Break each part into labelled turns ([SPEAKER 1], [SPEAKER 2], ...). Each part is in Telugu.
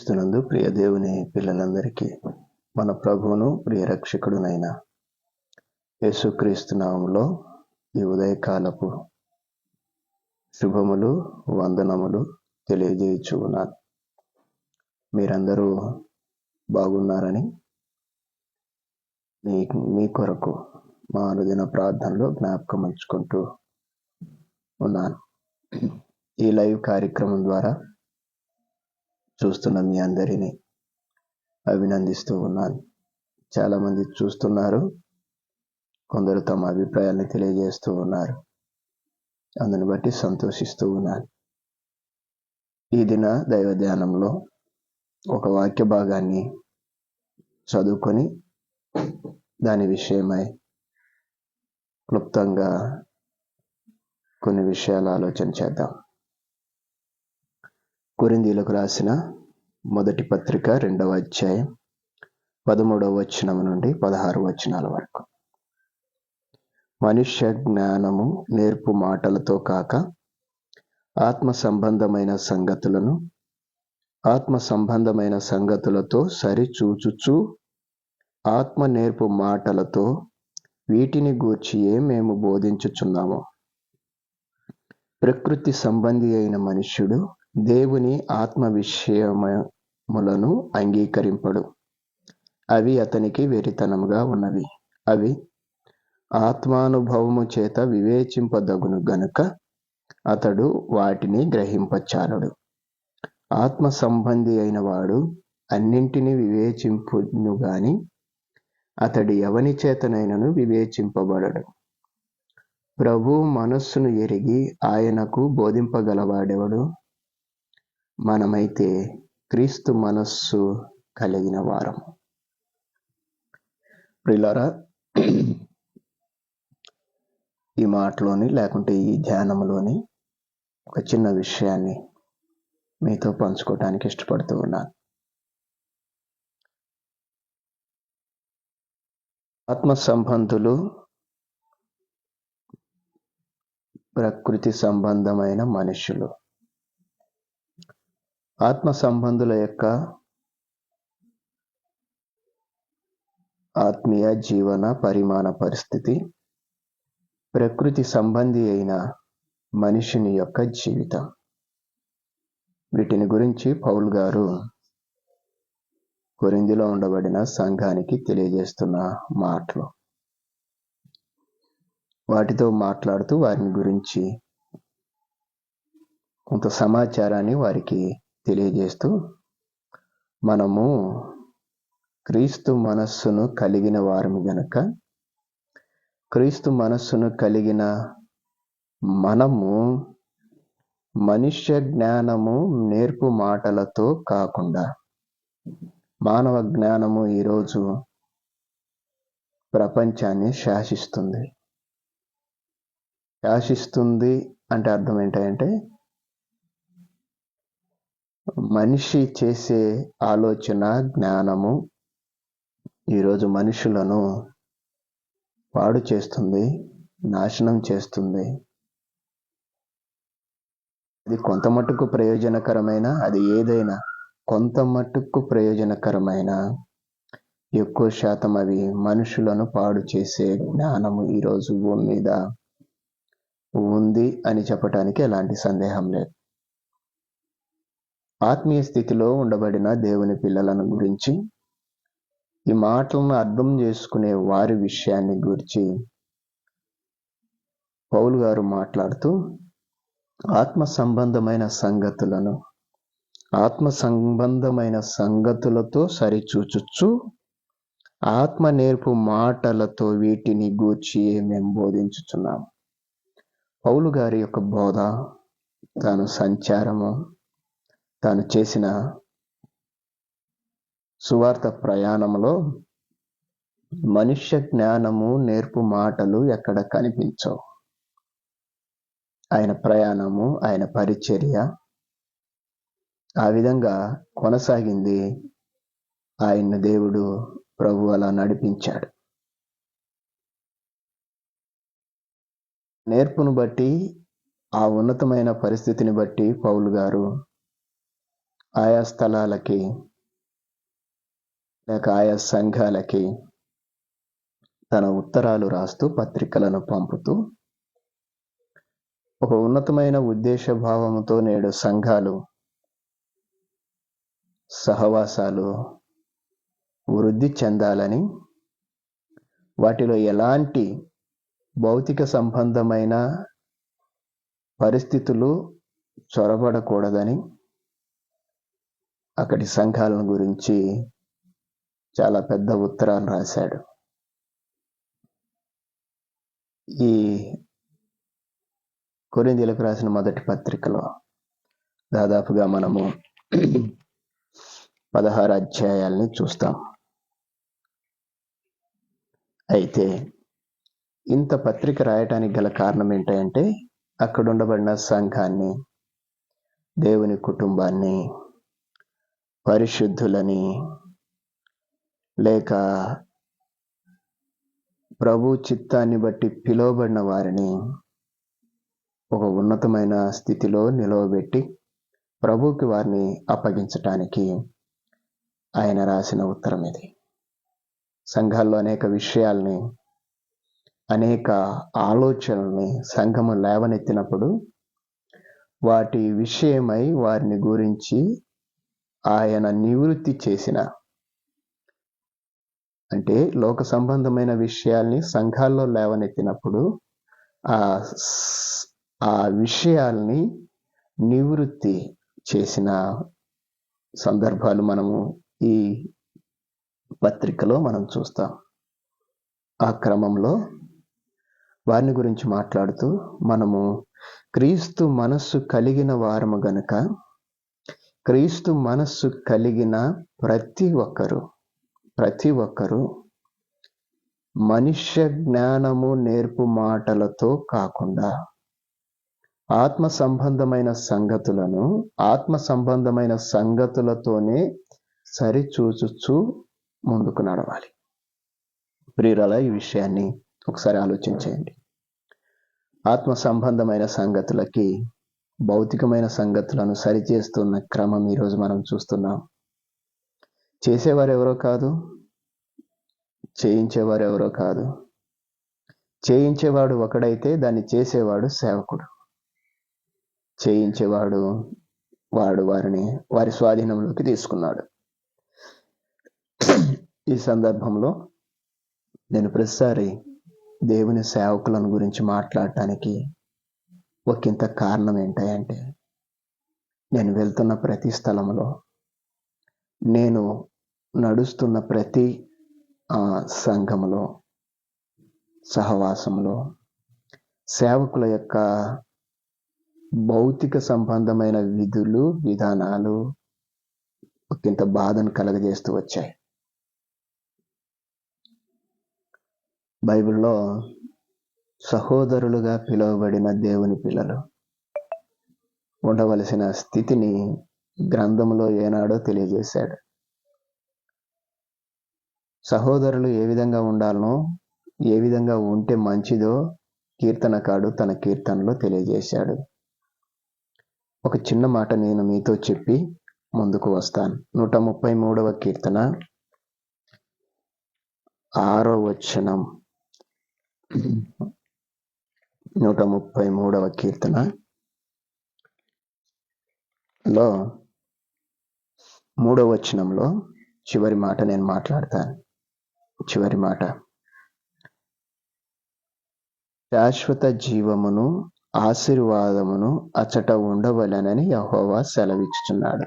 [SPEAKER 1] క్రీస్తునందు ప్రియ దేవుని పిల్లలందరికీ మన ప్రభువును ప్రియ రక్షకుడునైన యేసుక్రీస్తు నామములో ఈ ఉదయకాలపు శుభములు వందనములు తెలియజేయచ్చు ఉన్నాను మీరందరూ బాగున్నారని మీ మీ కొరకు మా అనుదిన ప్రార్థనలో జ్ఞాపకం ఉంచుకుంటూ ఉన్నాను. ఈ లైవ్ కార్యక్రమం ద్వారా చూస్తున్న మీ అందరినీ అభినందిస్తూ ఉన్నాను. చాలామంది చూస్తున్నారు కొందరు తమ అభిప్రాయాన్ని తెలియజేస్తూ ఉన్నారు. అందుని బట్టి సంతోషిస్తూ ఉన్నాను. ఈ దిన దైవ ధ్యానంలో ఒక వాక్య భాగాన్ని చదువుకొని దాని విషయమై క్లుప్తంగా కొన్ని విషయాలు ఆలోచన చేద్దాం. కొరిందీలకు రాసిన మొదటి పత్రిక రెండవ అధ్యాయం పదమూడవ వచనం నుండి పదహారు వచనాల వరకు. మనుష్య జ్ఞానము నేర్పు మాటలతో కాక ఆత్మ సంబంధమైన సంగతులను ఆత్మ సంబంధమైన సంగతులతో సరిచూచుచు ఆత్మ నేర్పు మాటలతో వీటిని గూర్చియే మేము బోధించుచున్నాము. ప్రకృతి సంబంధి అయిన మనుష్యుడు దేవుని ఆత్మ విషయములను అంగీకరింపడు. అవి అతనికి వెరితనముగా ఉన్నవి. అవి ఆత్మానుభవము చేత వివేచింపదగును గనుక అతడు వాటిని గ్రహింపచాలడు ఆత్మ సంబంధి అయిన వాడు అన్నింటినీ వివేచింపును గాని అతడు ఎవని చేతనైనను వివేచింపబడడు. ప్రభు మనస్సును ఎరిగి ఆయనకు బోధింపగలవాడెవడు? మనమైతే క్రీస్తు మనస్సు కలిగిన వారం ప్రిలరా ఈ మాటలోని లేకుంటే ఈ ధ్యానంలోని ఒక చిన్న విషయాన్ని మీతో పంచుకోవటానికి ఇష్టపడుతూ ఉన్నాను. ఆత్మ సంబంధులు ప్రకృతి సంబంధమైన మనుషులు. ఆత్మ సంబంధుల యొక్క ఆత్మీయ జీవన పరిమాణ పరిస్థితి ప్రకృతి సంబంధి అయిన మనిషిని యొక్క జీవితం. వీటిని గురించి పౌల్ గారు కొరిందిలో ఉండబడిన సంఘానికి తెలియజేస్తున్న మాటలు. వాటితో మాట్లాడుతూ వారిని గురించి కొంత సమాచారాన్ని వారికి తెలియజేస్తూ మనము క్రీస్తు మనస్సును కలిగిన వారము గనక క్రీస్తు మనస్సును కలిగిన మనము మనుష్య జ్ఞానము నేర్పు మాటలతో కాకుండా మానవ జ్ఞానము ఈరోజు ప్రపంచాన్ని శాసిస్తుంది. శాసిస్తుంది అంటే అర్థం ఏంటంటే మనిషి చేసే ఆలోచన జ్ఞానము ఈరోజు మనుషులను పాడు చేస్తుంది నాశనం చేస్తుంది. అది కొంత మటుకు ప్రయోజనకరమైన అది ఏదైనా కొంత మటుకు ప్రయోజనకరమైన ఎక్కువ శాతం అవి మనుషులను పాడు చేసే జ్ఞానము ఈరోజు భూమి మీద ఉంది అని చెప్పటానికి ఎలాంటి సందేహం లేదు. ఆత్మీయ స్థితిలో ఉండబడిన దేవుని పిల్లలను గురించి ఈ మాటలను అర్థం చేసుకునే వారి విషయాన్ని గురించి పౌలు గారు మాట్లాడుతూ ఆత్మ సంబంధమైన సంగతులను ఆత్మ సంబంధమైన సంగతులతో సరిచూచుచ్చు ఆత్మ నేర్పు మాటలతో వీటిని గూర్చి మేము బోధించుచున్నాము పౌలు గారి యొక్క బోధ తను సంచారము తాను చేసిన సువార్త ప్రయాణంలో మనుష్య జ్ఞానము నేర్పు మాటలు ఎక్కడ కనిపించవు. ఆయన ప్రయాణము ఆయన పరిచర్య ఆ విధంగా కొనసాగింది ఆయన దేవుడు ప్రభు అలా నడిపించాడు. నేర్పును బట్టి ఆ ఉన్నతమైన పరిస్థితిని బట్టి పౌలు గారు ఆయా స్థలాలకి లేక ఆయా సంఘాలకి తన ఉత్తరాలు రాస్తూ పత్రికలను పంపుతూ ఒక ఉన్నతమైన ఉద్దేశ భావముతో నేడు సంఘాలు సహవాసాలు వృద్ధి చెందాలని వాటిలో ఎలాంటి భౌతిక సంబంధమైన పరిస్థితులు చొరబడకూడదని అక్కడి సంఘాలను గురించి చాలా పెద్ద ఉత్తరాలు రాశాడు. ఈ కొరిందీలకు రాసిన మొదటి పత్రికలో దాదాపుగా మనము పదహారు అధ్యాయాల్ని చూస్తాం. అయితే ఇంత పత్రిక రాయటానికి గల కారణం ఏంటంటే అక్కడ ఉండబడిన సంఘాన్ని దేవుని కుటుంబాన్ని పరిశుద్ధులని. లేక ప్రభు చిత్తాన్ని బట్టి పిలువబడిన వారిని ఒక ఉన్నతమైన స్థితిలో నిలవబెట్టి ప్రభుకి వారిని అప్పగించటానికి ఆయన రాసిన ఉత్తరం ఇది. సంఘాల్లో అనేక విషయాల్ని అనేక ఆలోచనల్ని సంఘము లేవనెత్తినప్పుడు వాటి విషయమై వారిని గురించి ఆయన నివృత్తి చేసిన. అంటే లోక సంబంధమైన విషయాల్ని సంఘాల్లో లేవనెత్తినప్పుడు ఆ ఆ విషయాల్ని నివృత్తి చేసిన సందర్భాలు మనము ఈ పత్రికలో మనం చూస్తాం. ఆ క్రమంలో వారిని గురించి మాట్లాడుతూ మనము క్రీస్తు మనస్సు కలిగిన వారము గనుక క్రీస్తు మనస్సు కలిగిన ప్రతి ఒక్కరు ప్రతి ఒక్కరూ మనుష్య జ్ఞానము నేర్పు మాటలతో కాకుండా ఆత్మ సంబంధమైన సంగతులను ఆత్మ సంబంధమైన సంగతులతోనే సరిచూచుచు ముందుకు నడవాలి. ప్రియురాల ఈ విషయాన్ని ఒకసారి ఆలోచించేయండి. ఆత్మ సంబంధమైన సంగతులకి భౌతికమైన సంగతులను సరిచేస్తున్న క్రమం ఈరోజు మనం చూస్తున్నాం. చేసేవారు ఎవరో కాదు చేయించేవారు ఎవరో కాదు. చేయించేవాడు ఒకడైతే దాన్ని చేసేవాడు సేవకుడు. చేయించేవాడు వాడు వారిని వారి స్వాధీనంలోకి తీసుకున్నాడు. ఈ సందర్భంలో నేను ప్రతిసారి దేవుని సేవకులను గురించి మాట్లాడటానికి ఒకంత కారణం ఏంటంటే నేను వెళ్తున్న ప్రతి స్థలంలో నేను నడుస్తున్న ప్రతి సంఘములో సహవాసంలో సేవకుల యొక్క భౌతిక సంబంధమైన విధులు విధానాలు ఒకంత బాధను కలగజేస్తూ వచ్చాయి. బైబిల్లో సహోదరులుగా పిలువబడిన దేవుని పిల్లలు ఉండవలసిన స్థితిని గ్రంథంలో ఏనాడో తెలియజేశాడు. సహోదరులు ఏ విధంగా ఉండాలనో ఏ విధంగా ఉంటే మంచిదో కీర్తనకాడు తన కీర్తనలో తెలియజేశాడు. ఒక చిన్న మాట నేను మీతో చెప్పి ముందుకు వస్తాను. నూట ముప్పై మూడవ కీర్తన ఆరో వచనం. నూట ముప్పై మూడవ కీర్తన. లో మూడవ వచనంలో చివరి మాట నేను మాట్లాడతాను చివరి మాట. శాశ్వత జీవమును ఆశీర్వాదమును అచట ఉండవలనని యహోవా సెలవిచ్చుచున్నాడు.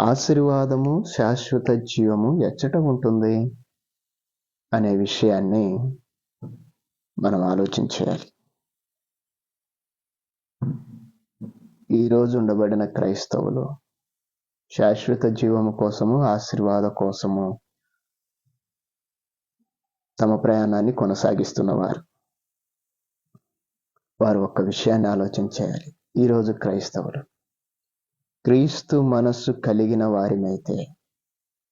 [SPEAKER 1] ఆశీర్వాదము శాశ్వత జీవము ఎచ్చట ఉంటుంది అనే విషయాన్ని మనం ఆలోచించేయాలి. ఈరోజు ఉండబడిన క్రైస్తవులు శాశ్వత జీవము కోసము ఆశీర్వాద కోసము తమ ప్రయాణాన్ని కొనసాగిస్తున్నవారు. వారు ఒక్క విషయాన్ని ఆలోచించేయాలి. ఈరోజు క్రైస్తవులు. క్రీస్తు మనస్సు కలిగిన వారినైతే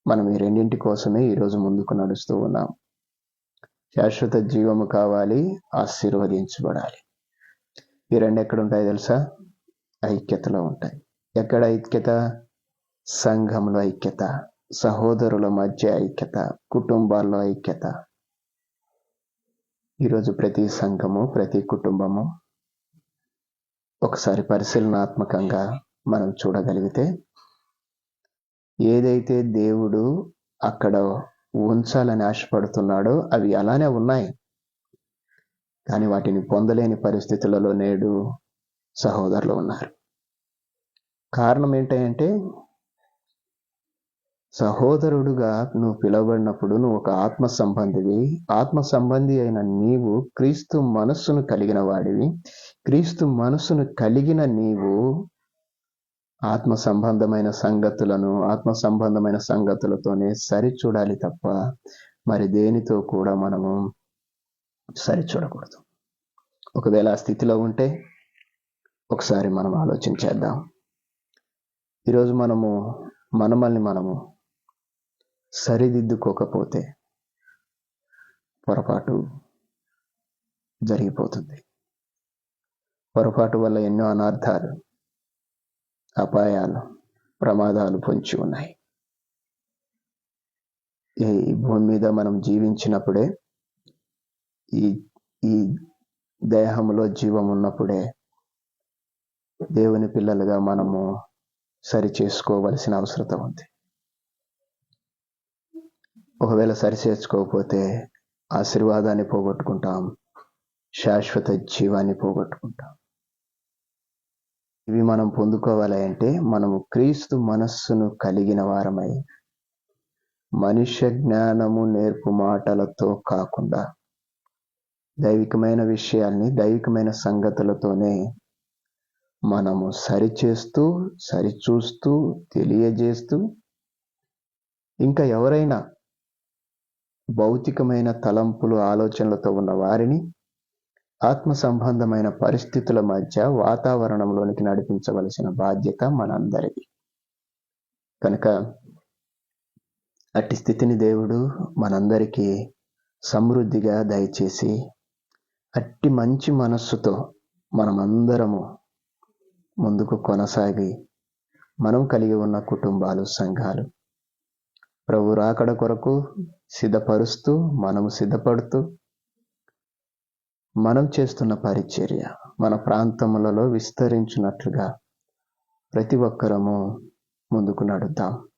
[SPEAKER 1] మనం ఈ రెండింటి కోసమే ఈరోజు ముందుకు నడుస్తూ ఉన్నాం. శాశ్వత జీవము కావాలి ఆశీర్వదించబడాలి. ఈ రెండు ఎక్కడ ఉంటాయి తెలుసా? ఐక్యతలో ఉంటాయి. ఎక్కడ ఐక్యత? సంఘంలో ఐక్యత సహోదరుల మధ్య ఐక్యత కుటుంబాల్లో ఐక్యత. ఈరోజు ప్రతి సంఘము ప్రతి కుటుంబము ఒకసారి పరిశీలనాత్మకంగా మనం చూడగలిగితే ఏదైతే దేవుడు అక్కడ ఉంచాలని ఆశపడుతున్నాడో అవి అలానే ఉన్నాయి. కానీ వాటిని పొందలేని పరిస్థితులలో నేడు సహోదరులు ఉన్నారు. కారణం ఏంటంటే సహోదరుడుగా నువ్వు పిలువబడినప్పుడు నువ్వు ఒక ఆత్మ సంబంధివి. ఆత్మ సంబంధి అయిన నీవు క్రీస్తు మనస్సును కలిగిన వాడివి. క్రీస్తు మనస్సును కలిగిన నీవు ఆత్మ సంబంధమైన సంగతులను ఆత్మ సంబంధమైన సంగతులతోనే సరిచూడాలి తప్ప మరి దేనితో కూడా మనము సరిచూడకూడదు. ఒకవేళ ఆ స్థితిలో ఉంటే ఒకసారి మనం ఆలోచించేద్దాం. ఈరోజు మనము మనమల్ని మనము సరిదిద్దుకోకపోతే పొరపాటు జరిగిపోతుంది. పొరపాటు వల్ల ఎన్నో అనర్థాలు అపాయాలు ప్రమాదాలు పొంచి ఉన్నాయి. ఈ భూమి మీద మనం జీవించినప్పుడే ఈ ఈ దేహంలో జీవం ఉన్నప్పుడే దేవుని పిల్లలుగా మనము సరి చేసుకోవలసిన అవసరం ఉంది. ఒకవేళ సరి చేసుకోకపోతే ఆశీర్వాదాన్ని పోగొట్టుకుంటాం శాశ్వత జీవాన్ని పోగొట్టుకుంటాం. ఇవి మనం పొందుకోవాలి అంటే మనము క్రీస్తు మనస్సును కలిగిన వారమై మనుష్య జ్ఞానము నేర్పు మాటలతో కాకుండా దైవికమైన విషయాల్ని దైవికమైన సంగతులతోనే మనము సరిచేస్తూ సరిచూస్తూ తెలియజేస్తూ ఇంకా ఎవరైనా భౌతికమైన తలంపులు ఆలోచనలతో ఉన్న వారిని ఆత్మ సంబంధమైన పరిస్థితుల మధ్య వాతావరణంలోనికి నడిపించవలసిన బాధ్యత మనందరిది. కనుక అట్టి స్థితిని దేవుడు మనందరికీ సమృద్ధిగా దయచేసి అట్టి మంచి మనస్సుతో మనమందరము ముందుకు కొనసాగి మనం కలిగి ఉన్న కుటుంబాలు సంఘాలు ప్రభు రాకడ కొరకు సిద్ధపరుస్తూ మనము సిద్ధపడుతూ మనం చేస్తున్న పరిచర్య మన ప్రాంతములలో విస్తరించినట్లుగా ప్రతి ఒక్కరము ముందుకు నడుద్దాం.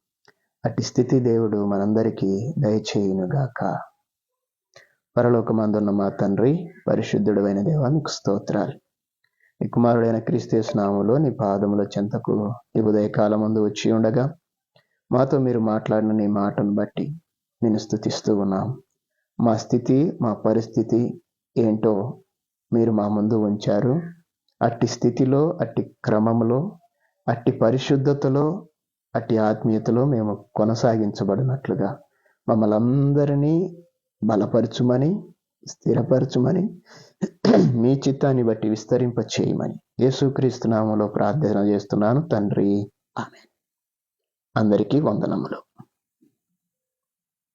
[SPEAKER 1] అట్టి స్థితి దేవుడు మనందరికీ దయచేయునుగాక. పరలోకమందున్న మా తండ్రి పరిశుద్ధుడైన దేవా స్తోత్రాలు. నీ కుమారుడైన క్రీస్తునాములో నీ పాదముల చెంతకు ఈ ఉదయకాలం ముందు వచ్చి ఉండగా మాతో మీరు మాట్లాడిన నీ మాటను బట్టి నేను స్థుతిస్తూ ఉన్నాం. మా స్థితి మా పరిస్థితి ఏంటో మీరు మా ముందు ఉంచారు. అట్టి స్థితిలో అట్టి క్రమంలో అట్టి పరిశుద్ధతలో అట్టి ఆత్మీయతలో మేము కొనసాగించబడినట్లుగా మమ్మల్ని అందరినీ బలపరచుమని స్థిరపరచుమని మీ చిత్తాన్ని బట్టి విస్తరింప చేయమని యేసుక్రీస్తు నామంలో ప్రార్థన చేస్తున్నాను తండ్రి. ఆమె అందరికీ వందనములు.